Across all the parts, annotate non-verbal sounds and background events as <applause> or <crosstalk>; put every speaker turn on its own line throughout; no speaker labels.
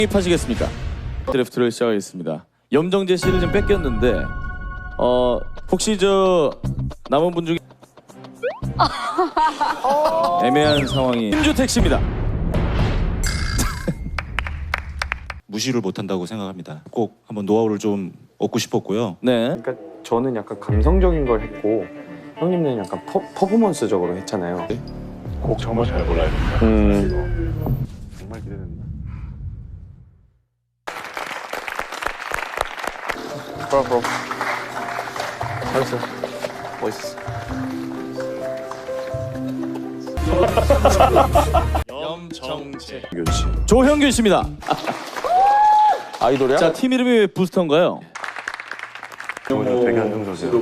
입하시겠습니까? 드래프트를 시작하겠습니다. 염정재 씨를 좀 뺏겼는데 어 혹시 저 남은 분 중에 <laughs> 애매한 상황이 김주택 씨입니다. <laughs>
무시를 못한다고 생각합니다. 꼭 한번 노하우를 좀 얻고 싶었고요.
네.
그러니까 저는 약간 감성적인 걸 했고 형님은 약간 퍼, 퍼포먼스적으로 했잖아요.
곡 정말 잘 골라요.
음. 정말 기대된다. 브라 브라. 잘했어. 멋있어.
염정재 조형균 씨입니다.
아이돌이야?
자 팀 이름이 왜 부스터인가요?
되게 안정적이에요.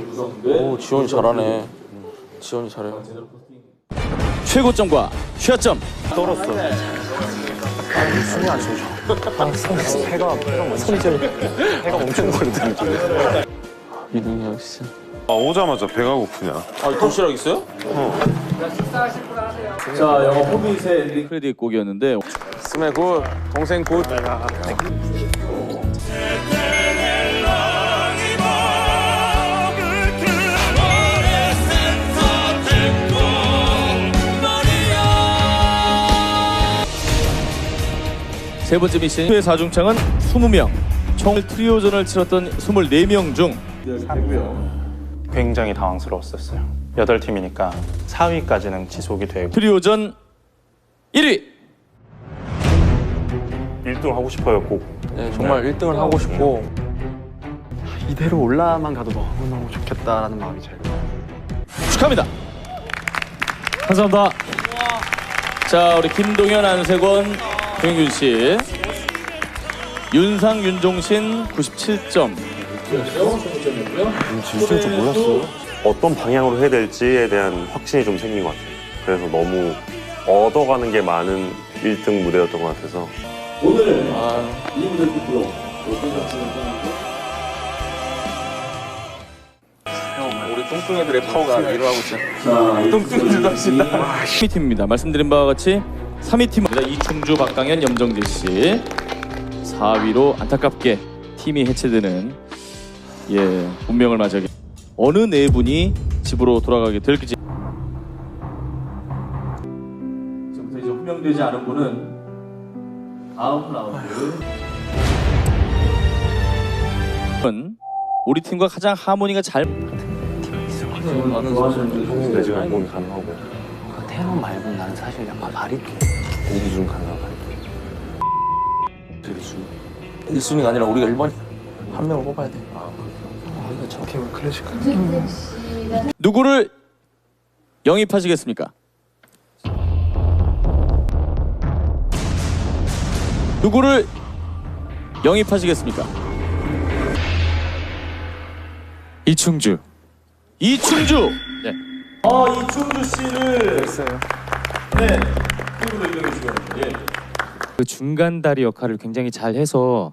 오 지원이 잘하네. 지원이 잘해.
최고점과 최하점
숨이 안 쉬어져. 해가 해가 손이 잘 해가 엄청 거리더니. 이동이 형 진짜.
아, 오자마자 배가 고프냐?
아 도시락 있어요?
자 영화 호빗의 엔딩 크레딧 곡이었는데
스메 굿. 동생 굿.
세 번째 미션 회 사중창은 20명 총 트리오전을 치렀던 24명 중
굉장히 당황스러웠었어요. 여덟 팀이니까 4위까지는 지속이 되고
트리오전 1위
1등 하고 싶어요. 꼭
네, 정말 1등을 하고 싶고
이대로 올라만 가도 너무너무 좋겠다라는 마음이 잘 들어요.
축하합니다. 감사합니다. 자 우리 김동현, 안세권, 조영균 씨, 윤상, 윤종신 97점.
진짜 좀 몰랐어. 어떤 방향으로 해야 될지에 대한 확신이 좀 생긴 것 같아요. 그래서 너무 얻어가는 게 많은 1등 무대였던 것 같아서
오늘 이 무대 끝으로
우리 뚱뚱이들의 파워가 일어나고 있어. 뚱뚱이들도 하신다.
3위 팀입니다. 말씀드린 바와 같이 3위 팀입니다. 이충주, 박강현, 염정재 씨 4위로 안타깝게 팀이 해체되는 예 운명을 맞이하게 어느 네 분이 집으로 돌아가게 될지. 지금부터 이제 호명되지 않은 분은 다음 라운드. 우리 팀과 가장 하모니가 잘
지금 몸이 가능하고
테너 말고 나는 사실 약간 말이
공기 좀 가능하고
1순위가 아니라 우리가 1번 한 명을 뽑아야 돼.
누구를 영입하시겠습니까? 누구를 영입하시겠습니까?
이충주
이충주. 네. 아 이충주 씨를
됐어요.
네. 유명해 주시고 예.
그 중간 다리 역할을 굉장히 잘 해서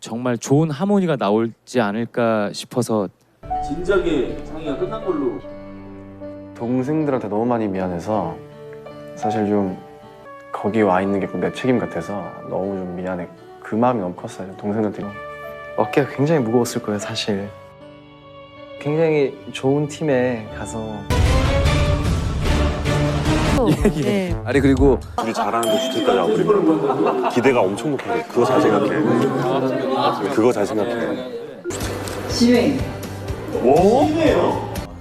정말 좋은 하모니가 나올지 않을까 싶어서
진작에 상의가 끝난 걸로.
동생들한테 너무 많이 미안해서 사실 좀 거기 와 있는 게 내 책임 같아서 너무 좀 미안해. 그 마음이 너무 컸어요. 동생들한테 어깨가 굉장히 무거웠을 거예요, 사실. 굉장히 좋은 팀에 가서
네.
아니 그리고
둘이 잘하는데 주택까지 와버리면 기대가 엄청 높은데 그거 잘 생각해. 그거 잘 생각해.
지휘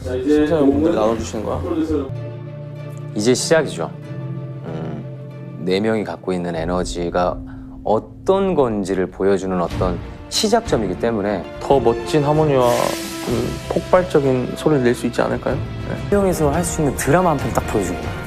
자 이제
여러분들이 나눠주시는 거야?
이제 시작이죠. 음, 네 명이 갖고 있는 에너지가 어떤 건지를 보여주는 어떤 시작점이기 때문에
더 멋진 하모니와 그 폭발적인 소리를 낼 수 있지 않을까요? 네.
네 명에서 할 수 있는 드라마 한 편 딱 보여준 거예요.